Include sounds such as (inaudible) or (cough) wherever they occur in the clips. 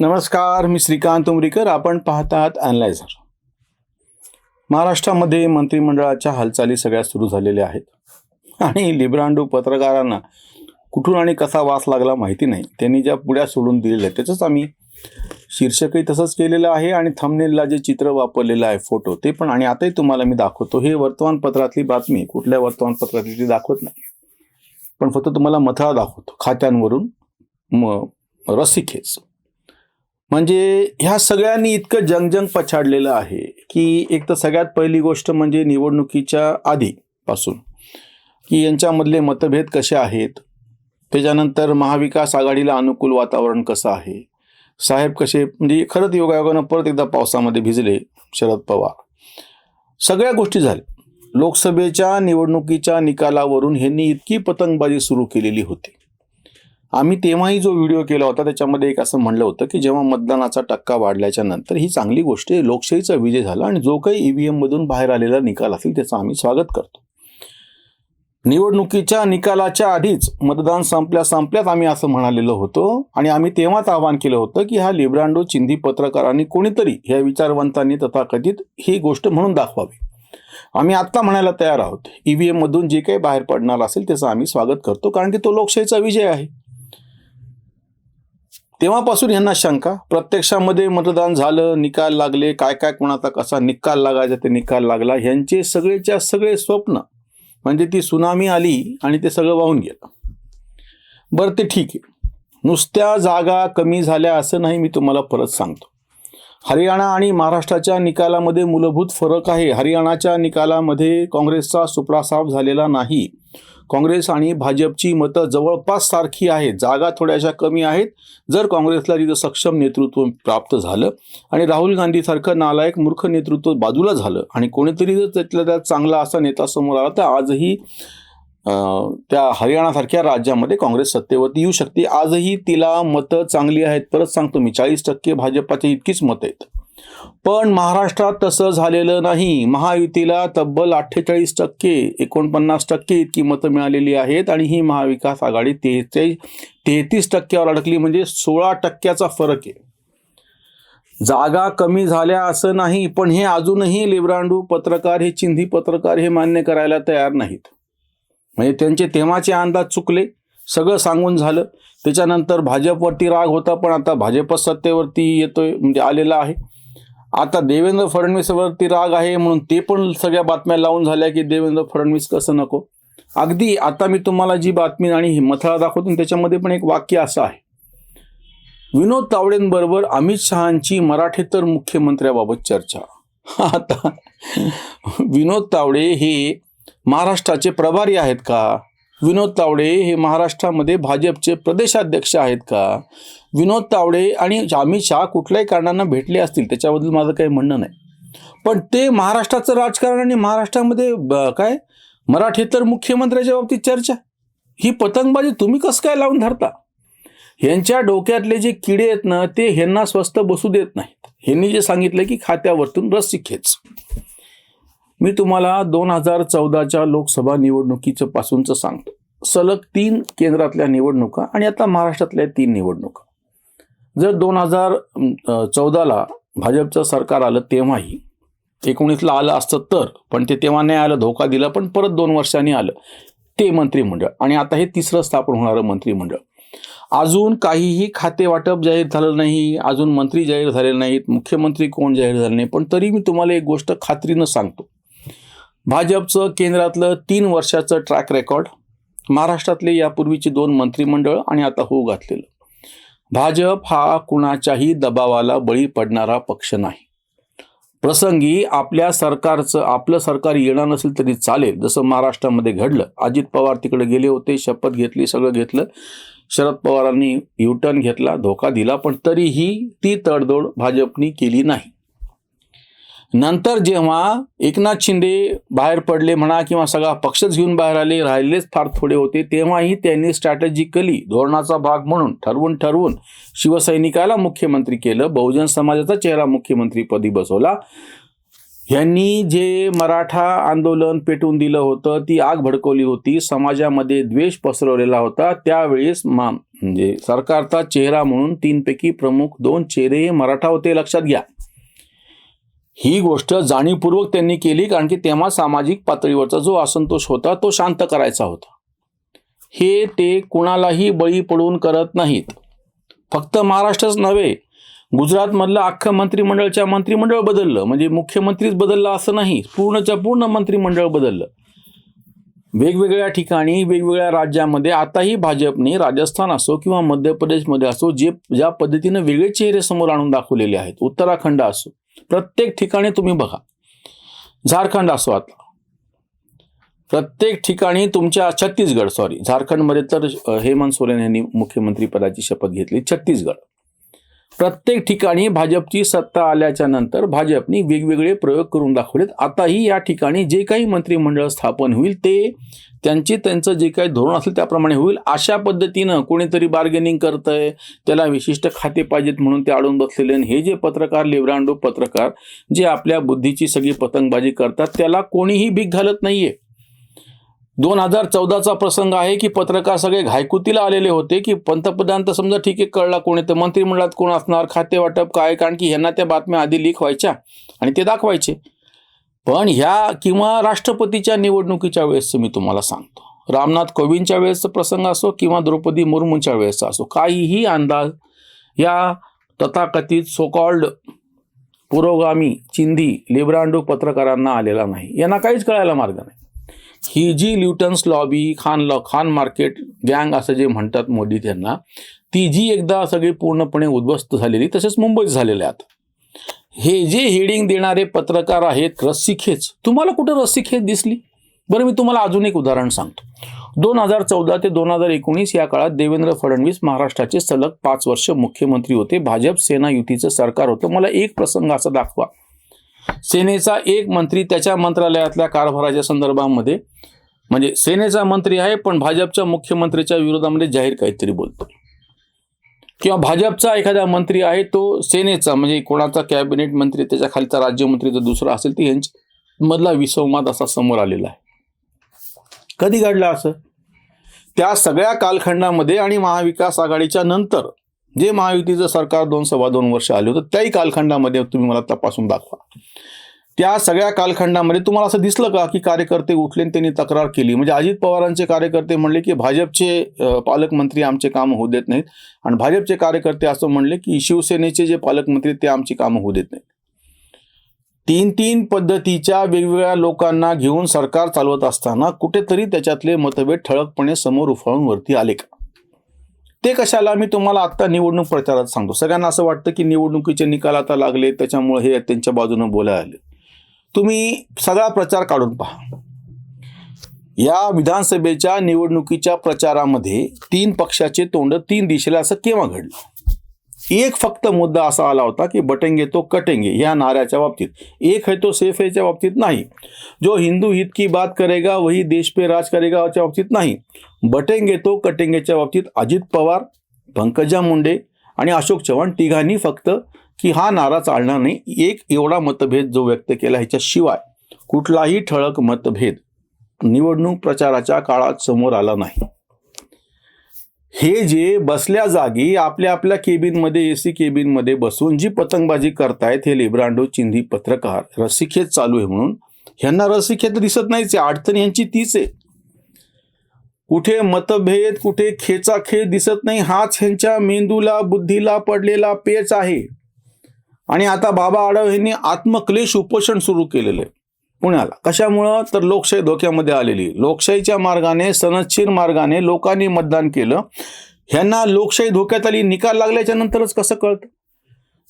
नमस्कार मी श्रीकांत उमरीकर. आपण पाहतात अनलायझर महाराष्ट्रामध्ये मंत्रिमंडळाच्या हालचाली सगळ्या सुरू झालेल्या आहेत. आणि लिब्रांडू पत्रकारांना कुठून आणि कसा वास लागला माहिती नाही. त्यांनी ज्या पुढ्या सोडून दिलेल्या आहेत त्याचंच आम्ही शीर्षकही तसंच केलेलं आहे आणि थमनेलला जे चित्र वापरलेलं आहे फोटो ते पण. आणि आताही तुम्हाला मी दाखवतो. हे वर्तमानपत्रातली बातमी कुठल्या वर्तमानपत्रातली ती दाखवत नाही. पण फक्त तुम्हाला मथळा दाखवतो. खात्यांवरून म रसिकेच म्हणजे ह्या सगळ्यांनी इतकं जंगजंग पछाडलेलं आहे की एक तर सगळ्यात पहिली गोष्ट म्हणजे निवडणुकीच्या आधीपासून की यांच्यामधले मतभेद कसे आहेत? त्याच्यानंतर महाविकास आघाडीला अनुकूल वातावरण कसं आहे? साहेब कसे म्हणजे खरंच योगायोगानं परत एकदा पावसामध्ये भिजले शरद पवार. सगळ्या गोष्टी झाल्या. लोकसभेच्या निवडणुकीच्या निकालावरून ह्यांनी इतकी पतंगबाजी सुरू केलेली होती. आम्ही तेव्हाही जो व्हिडिओ केला होता त्याच्यामध्ये एक असं म्हणलं होतं की जेव्हा मतदानाचा टक्का वाढल्याच्या नंतर ही चांगली गोष्ट आहे लोकशाहीचा विजय झाला आणि जो काही ईव्हीएम मधून बाहेर आलेला निकाल असेल त्याचं आम्ही स्वागत करतो. निवडणुकीच्या निकालाच्या आधीच मतदान संपल्या संपल्यात आम्ही असं म्हणालेलो होतो आणि आम्ही तेव्हाच आवाहन केलं होतं की हा लिब्रांडो चिंधी पत्रकारांनी कोणीतरी ह्या विचारवंतांनी तथाकथित ही गोष्ट म्हणून दाखवावी. आम्ही आत्ता म्हणायला तयार आहोत ईव्हीएम मधून जे काही बाहेर पडणार असेल त्याचं आम्ही स्वागत करतो कारण की तो लोकशाहीचा विजय आहे. तेव्हापासून यांना शंका. प्रत्यक्षामध्ये मतदान झालं निकाल लागले काय काय कोणाचा कसा निकाल लागायचा ते निकाल लागला ह्यांचे सगळेच्या सगळे स्वप्न. म्हणजे ती सुनामी आली आणि ते सगळं वाहून गेलं. बरं ते ठीक आहे. नुसत्या जागा कमी झाल्या असं नाही मी तुम्हाला परत सांगतो. हरियाणा आणि महाराष्ट्राच्या निकालामध्ये मूलभूत फरक आहे. हरियाणाच्या निकालामध्ये काँग्रेसचा सुप्रासाप झालेला नाही. काँग्रेस आणि भाजपची मतं जवळपास सारखी आहेत. जागा थोड्याशा कमी आहेत. जर काँग्रेसला तिथं सक्षम नेतृत्व प्राप्त झालं आणि राहुल गांधीसारखं नालायक मूर्ख नेतृत्व बाजूला झालं आणि कोणीतरी जर त्यातल्या त्यात चांगला असा नेता समोर आला तर आजही त्या हरियाणासारख्या राज्यामध्ये काँग्रेस सत्तेवरती येऊ शकते. आजही तिला मतं चांगली आहेत परत सांगतो मी. चाळीस टक्के भाजपाची इतकीच मतं आहेत. पण महाराष्ट्रात तसं झालेलं नाही. महायुतीला तब्बल अठ्ठेचाळीस टक्के एकोणपन्नास टक्के इतकी मतं मिळालेली आहेत आणि ही महाविकास आघाडी तेहतीस तेहतीस टक्क्यावर अडकली. म्हणजे सोळा टक्क्याचा फरक आहे. जागा कमी झाल्या असं नाही पण हे अजूनही लिब्रांडू पत्रकार हे चिंधी पत्रकार हे मान्य करायला तयार नाहीत. म्हणजे त्यांचे तेव्हाचे अंदाज चुकले सगळं सांगून झालं. त्याच्यानंतर भाजपवरती राग होता पण आता भाजप सत्तेवरती येतोय म्हणजे आलेला आहे. आता देवेंद्र फडणवीसवरती राग आहे म्हणून ते पण सगळ्या बातम्या लावून झाल्या की देवेंद्र फडणवीस कसं नको. अगदी आता मी तुम्हाला जी बातमी आणि ही मथळा दाखवतो त्याच्यामध्ये पण एक वाक्य असं आहे. विनोद तावडेंबरोबर अमित शहांची मराठेतर मुख्यमंत्र्याबाबत चर्चा. (laughs) आता विनोद तावडे हे महाराष्ट्राचे प्रभारी आहेत का? विनोद तावडे हे महाराष्ट्रामध्ये भाजपचे प्रदेशाध्यक्ष आहेत का? विनोद तावडे आणि अमित शहा कुठल्याही कारणांना भेटले असतील त्याच्याबद्दल माझं काही म्हणणं नाही. पण ते महाराष्ट्राचं राजकारण आणि महाराष्ट्रामध्ये ब- काय? मराठेतर मुख्यमंत्र्याच्या बाबतीत चर्चा. ही पतंगबाजी तुम्ही कसं काय लावून धरता? ह्यांच्या डोक्यातले जे किडे आहेत ना ते ह्यांना स्वस्त बसू देत नाहीत. ह्यांनी जे सांगितलं की खात्यावरतून रस्सी खेच. मी तुम्हाला दोन हजार चौदाच्या लोकसभा निवडणुकीचं पासूनचं सांगतो. सलग तीन केंद्रातल्या निवडणुका आणि आता महाराष्ट्रातल्या तीन निवडणुका. जर दोन हजार चौदाला भाजपचं सरकार आलं तेव्हाही एकोणीसला आलं असतं तर पण ते तेव्हा नाही आलं धोका दिला पण परत दोन वर्षांनी आलं. ते मंत्रिमंडळ आणि आता हे तिसरं स्थापन होणारं मंत्रिमंडळ. अजून काहीही खाते वाटप जाहीर झालं नाही अजून मंत्री जाहीर झाले नाहीत मुख्यमंत्री कोण जाहीर झाले नाही पण तरी मी तुम्हाला एक गोष्ट खात्रीनं सांगतो. भाजपचं केंद्रातलं तीन वर्षाचं ट्रॅक रेकॉर्ड महाराष्ट्रातले यापूर्वीची दोन मंत्रिमंडळ आणि आता होऊ घातलेलं. भाजप हा कुणाच्याही दबावाला बळी पडणारा पक्ष नाही. प्रसंगी आपल्या सरकारचं आपलं सरकार येणार नसेल तरी चालेल जसं महाराष्ट्रामध्ये घडलं. अजित पवार तिकडे गेले होते शपथ घेतली सगळं घेतलं. शरद पवारांनी युटर्न घेतला धोका दिला पण तरीही ती तडजोड भाजपनी केली नाही. नंतर जेव्हा एकनाथ शिंदे बाहेर पडले म्हणा किंवा सगळा पक्षच घेऊन बाहेर आले राहिलेच फार थोडे होते तेव्हाही त्यांनी स्ट्रॅटेजिकली धोरणाचा भाग म्हणून ठरवून ठरवून शिवसैनिकाला मुख्यमंत्री केलं बहुजन समाजाचा चेहरा मुख्यमंत्रीपदी बसवला. ह्यांनी जे मराठा आंदोलन पेटून दिलं होतं ती आग भडकवली होती समाजामध्ये द्वेष पसरवलेला होता त्यावेळेस मा म्हणजे सरकारचा चेहरा म्हणून तीनपैकी प्रमुख दोन चेहरे हे मराठा होते लक्षात घ्या. ही गोष्ट जाणीवपूर्वक त्यांनी केली कारण की तेव्हा सामाजिक पातळीवरचा जो असंतोष होता तो शांत करायचा होता. हे ते कुणालाही बळी पडून करत नाहीत. फक्त महाराष्ट्रच नव्हे गुजरातमधलं अख्खं मंत्रिमंडळच्या मंत्रिमंडळ बदललं. म्हणजे मुख्यमंत्रीच बदलला असं नाही पूर्णच्या पूर्ण मंत्रिमंडळ बदललं. वेगवेगळ्या ठिकाणी वेगवेगळ्या राज्यामध्ये आताही भाजपने राजस्थान असो किंवा मध्य प्रदेशमध्ये असो जे ज्या पद्धतीनं वेगळे चेहरे समोर आणून दाखवलेले आहेत उत्तराखंड असो प्रत्येक ठिकाणी तुम्ही बघा. झारखंड असो आता. प्रत्येक ठिकाणी तुमच्या छत्तीसगड सॉरी झारखंडमध्ये तर हेमंत सोरेन यांनी मुख्यमंत्री पदाची शपथ घेतली छत्तीसगड. प्रत्येक ठिकाणी भाजपची सत्ता आल्याच्यानंतर भाजपने वेगवेगळे प्रयोग करून दाखवलेत. आताही या ठिकाणी जे काही मंत्रिमंडळ स्थापन होईल ते त्यांचे त्यांचं जे काही धोरण असेल त्याप्रमाणे होईल. अशा पद्धतीनं कोणीतरी बार्गेनिंग करतंय त्याला विशिष्ट खाते पाहिजेत म्हणून ते अडून बसलेले आणि हे जे पत्रकार लिब्रांडो पत्रकार जे आपल्या बुद्धीची सगळी पतंगबाजी करतात त्याला कोणीही भीक घालत नाहीये. दोन हजार चौदाचा प्रसंग आहे की पत्रकार सगळे घायकुतीला आलेले होते की पंतप्रधान तर समजा ठीक आहे कळला कोणी तर मंत्रिमंडळात कोण असणार खाते वाटप काय कारण की ह्यांना त्या बातम्या आधी लीक व्हायच्या आणि ते दाखवायचे. पण ह्या किंवा राष्ट्रपतीच्या निवडणुकीच्या वेळेसचं मी तुम्हाला सांगतो. रामनाथ कोविंदच्या वेळेसचा प्रसंग असो किंवा द्रौपदी मुर्मूंच्या वेळेसचा असो काहीही अंदाज या तथाकथित सोकॉल्ड पुरोगामी चिंदी लिब्रांडो पत्रकारांना आलेला नाही. यांना काहीच कळायला मार्ग नाही. ही जी ल्युटन्स लॉबी खान लॉ खान मार्केट गँग असं जे म्हणतात मोदी त्यांना ती जी एकदा सगळी पूर्णपणे उद्ध्वस्त झालेली तसेच मुंबईत झालेल्या आहेत. हे जे हेडिंग देणारे पत्रकार आहेत रस्सीखेच तुम्हाला कुठं रस्सीखेच दिसली? बरं मी तुम्हाला अजून एक उदाहरण सांगतो. दोन हजार चौदा ते दोन हजार एकोणीस या काळात देवेंद्र फडणवीस महाराष्ट्राचे सलग पाच वर्ष मुख्यमंत्री होते. भाजप सेना युतीचं सरकार होतं. मला एक प्रसंग असा दाखवा. सेनेचा एक मंत्री त्याच्या मंत्रालयातल्या कारभाराच्या संदर्भामध्ये म्हणजे सेनेचा मंत्री आहे पण भाजपच्या मुख्यमंत्रीच्या विरोधामध्ये जाहीर काहीतरी बोलतो. किंवा भाजपचा एखादा मंत्री आहे तो सेनेचा म्हणजे कोणाचा कॅबिनेट मंत्री त्याच्या खालचा राज्यमंत्री जर दुसरा असेल तर यांच्या मधला विसंवाद असा समोर आलेला आहे. कधी घडला असं? त्या सगळ्या कालखंडामध्ये आणि महाविकास आघाडीच्या नंतर जे महायुतीचं सरकार दोन सव्वा दोन वर्ष आले होतं त्याही कालखंडामध्ये तुम्ही मला तपासून दाखवा. त्या सगळ्या कालखंडामध्ये तुम्हाला असं दिसलं का की कार्यकर्ते उठले आणि त्यांनी तक्रार केली? म्हणजे अजित पवारांचे कार्यकर्ते म्हणले की भाजपचे पालकमंत्री आमचे कामं होऊ देत नाहीत आणि भाजपचे कार्यकर्ते असं म्हणले की शिवसेनेचे जे पालकमंत्री ते आमची कामं होऊ देत नाहीत. तीन तीन पद्धतीच्या वेगवेगळ्या लोकांना घेऊन सरकार चालवत असताना कुठेतरी त्याच्यातले मतभेद ठळकपणे समोर उफाळून वरती आले का? ते कशाला मी तुम्हाला आत्ता निवडणूक प्रचारात सांगतो. सगळ्यांना असं वाटतं की निवडणुकीचे निकाल आता लागले त्याच्यामुळे हे त्यांच्या बाजूने बोलायला आले. तुम्ही सगळा प्रचार काढून पहा. या विधानसभेच्या निवडणुकीच्या प्रचारामध्ये तीन पक्षाचे तोंड तीन दिशेला असं केव्हा घडलं? एक फक्त मुद्दा असा आला होता की बटेंगे तो कटेंगे या नाऱ्याच्या बाबतीत. एक है तो सेफ याच्या बाबतीत नाही. जो हिंदू हित की बात करेगा वही देश पे राज करेगा याच्या बाबतीत नाही. बटेंगे तो कटेंगेच्या बाबतीत अजित पवार पंकजा मुंडे आणि अशोक चव्हाण तिघांनी फक्त की हा नारा चालणार नाही. एक एवढा मतभेद जो व्यक्त केला ह्याच्याशिवाय कुठलाही ठळक मतभेद निवडणूक प्रचाराच्या काळात समोर आला नाही. हे जे बसल्या जागी आपल्या आपल्या केबिनमध्ये ए सी केबिनमध्ये बसून जी पतंगबाजी करतायत हे लेब्रांडो चिंधी पत्रकार रसिखेत चालू आहे म्हणून ह्यांना रसिखेत दिसत नाहीच आहे अडचण यांची तीच आहे. कुठे मतभेद कुठे खेचाखेच दिसत नाही हाच ह्यांच्या मेंदूला बुद्धीला पडलेला पेच आहे. आणि आता बाबा आढाव यांनी आत्मक्लेश उपोषण सुरू केलेलं आहे. पुण्याला. कशामुळं? तर लोकशाही धोक्यामध्ये आलेली. लोकशाहीच्या मार्गाने सनदशीर मार्गाने लोकांनी मतदान केलं. ह्यांना लोकशाही धोक्यात आली निकाल लागल्याच्या नंतरच कसं कळतं?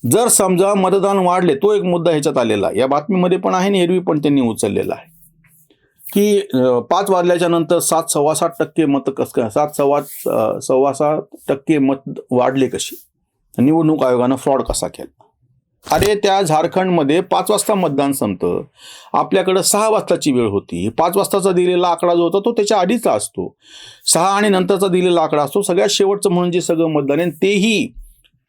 जर समजा मतदान वाढले तो एक मुद्दा ह्याच्यात आलेला या बातमीमध्ये पण आहे आणि एरवी पण त्यांनी उचललेला आहे. की पाच वाजल्याच्या नंतर सात सव्वा सात टक्के मत कस सात सव्वा सव्वा सात टक्के मत वाढले कशी निवडणूक आयोगानं फ्रॉड कसा केला? अरे त्या झारखंडमध्ये पाच वाजता मतदान संपतं. आपल्याकडं सहा वाजताची वेळ होती. पाच वाजताचा दिलेला आकडा जो होता तो त्याच्या आधीचा असतो. सहा आणि नंतरचा दिलेला आकडा असतो. सगळ्यात शेवटचं म्हणून जे सगळं मतदान आहे तेही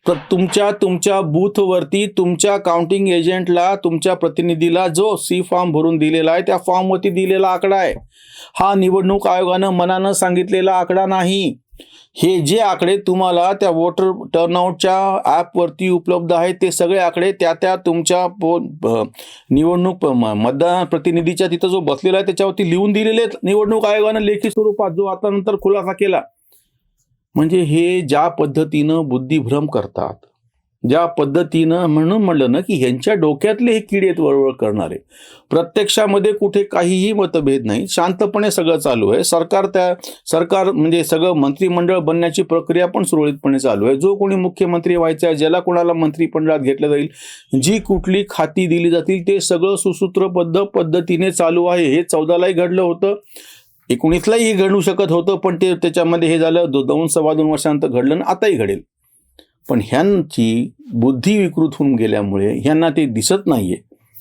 तर तुमच्या तुमच्या बूथवरती तुमच्या काउंटिंग एजंटला तुमच्या प्रतिनिधीला जो सी फॉर्म भरून दिलेला आहे त्या फॉर्मवरती दिलेला आकडा आहे. हा निवडणूक आयोगानं मनानं सांगितलेला आकडा नाही. हे जे आकडे तुम्हाला त्या वोटर टर्नआउटच्या ॲपवरती उपलब्ध आहेत ते सगळे आकडे त्या त्या तुमच्या पो निवडणूक मतदान प्रतिनिधीच्या तिथं जो बसलेला आहे त्याच्यावरती लिहून दिलेले आहेत. निवडणूक आयोगानं लेखी स्वरूपात जो आता नंतर खुलासा केला. म्हणजे हे ज्या पद्धतीनं बुद्धिभ्रम करतात ज्या पद्धतीनं म्हणून म्हणलं ना की ह्यांच्या डोक्यातले हे किडेत वळवळ करणारे. प्रत्यक्षामध्ये कुठे काहीही मतभेद नाही. शांतपणे सगळं चालू आहे. सरकार त्या सरकार म्हणजे सगळं मंत्रिमंडळ बनण्याची प्रक्रिया पण सुरळीतपणे चालू आहे. जो कोणी मुख्यमंत्री व्हायचा आहे ज्याला कोणाला मंत्रिमंडळात घेतलं जाईल जी कुठली खाती दिली जातील ते सगळं सुसूत्रबद्ध पद्धतीने चालू आहे. हे चौदालाही घडलं होतं. एकोणीसलाही घडू शकत होतं पण ते त्याच्यामध्ये हे झालं. दो दोन सव्वा दोन वर्षानंतर घडलं आणि आताही घडेल. पण ह्यांची बुद्धी विकृत होऊन गेल्यामुळे ह्यांना ते दिसत नाहीये.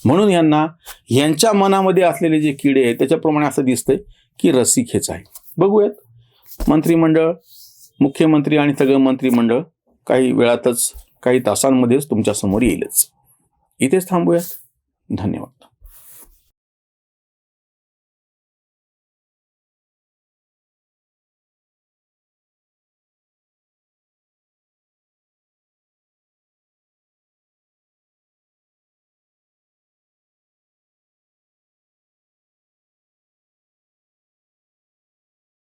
म्हणून यांना ह्यांच्या मनामध्ये असलेले जे किडे आहेत त्याच्याप्रमाणे असं दिसतंय की रस्सी खेच आहे. बघूयात. मंत्रिमंडळ मुख्यमंत्री आणि सगळं मंत्रिमंडळ काही वेळातच काही तासांमध्येच तुमच्यासमोर येईलच. इथेच थांबूयात. धन्यवाद.